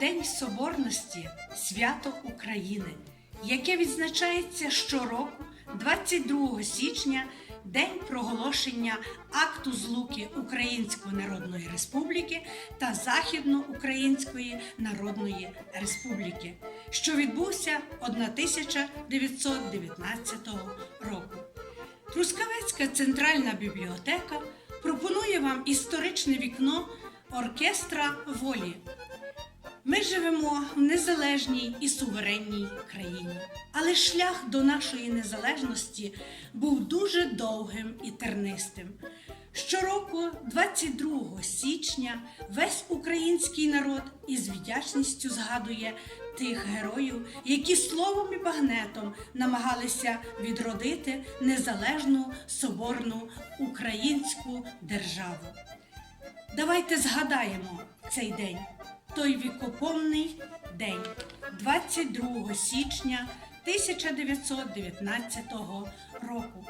День Соборності свято України, яке відзначається щороку 22 січня, день проголошення акту злуки Української Народної Республіки та Західноукраїнської Народної Республіки, що відбувся 1919 року. Трускавецька центральна бібліотека пропонує вам історичне вікно оркестра волі. Ми живемо в незалежній і суверенній країні, але шлях до нашої незалежності був дуже довгим і тернистим. Щороку, 22 січня, весь український народ із вдячністю згадує тих героїв, які словом і багнетом намагалися відродити незалежну соборну українську державу. Давайте згадаємо цей день, той вікопомний день, 22 січня 1919 року,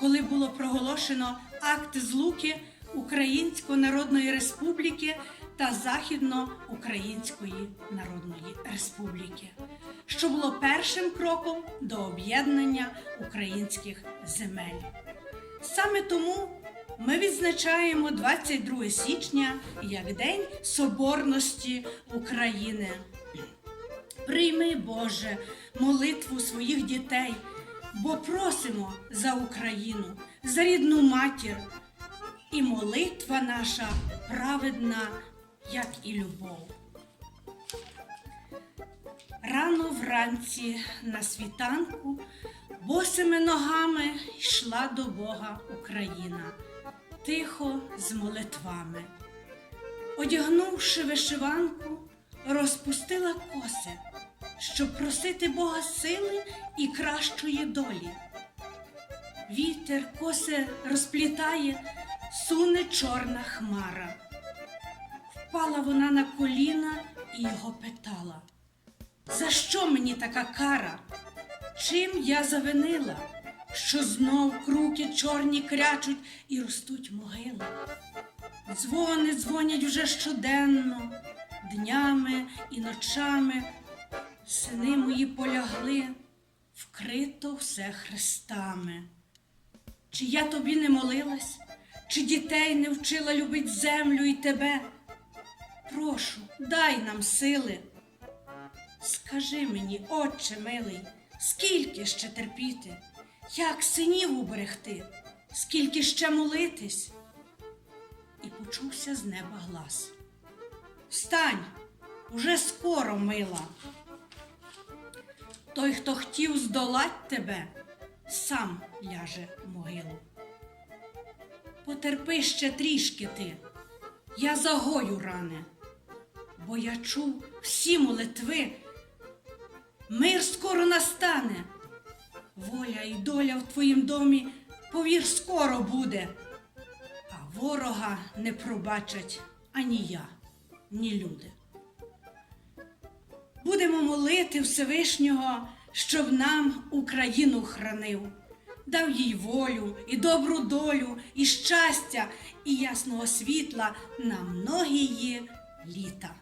коли було проголошено акт злуки Української Народної Республіки та Західноукраїнської Народної Республіки, що було першим кроком до об'єднання українських земель. Саме тому ми відзначаємо 22 січня як День Соборності України. Прийми, Боже, молитву своїх дітей, бо просимо за Україну, за рідну матір, і молитва наша праведна, як і любов. Рано вранці на світанку босими ногами йшла до Бога Україна, тихо з молитвами. Одягнувши вишиванку, розпустила коси, щоб просити Бога сили і кращої долі. Вітер коси розплітає, суне чорна хмара. Впала вона на коліна і його питала. За що мені така кара? Чим я завинила, що знов круки чорні крячуть і ростуть могили? Дзвони дзвонять уже щоденно, днями і ночами. Сини мої полягли, вкрито все хрестами. Чи я тобі не молилась, чи дітей не вчила любить землю і тебе? Прошу, дай нам сили. Скажи мені, отче милий, скільки ще терпіти, як синів уберегти, скільки ще молитись? І почувся з неба глас. Встань, уже скоро, мила. Той, хто хотів здолать тебе, сам ляже в могилу. Потерпи ще трішки ти, я загою рани, бо я чув всі молитви. Мир скоро настане, і доля в твоїм домі, повір, скоро буде, а ворога не пробачать ані я, ні люди. Будемо молити Всевишнього, щоб нам Україну хранив, дав їй волю і добру долю, і щастя, і ясного світла на многії літа.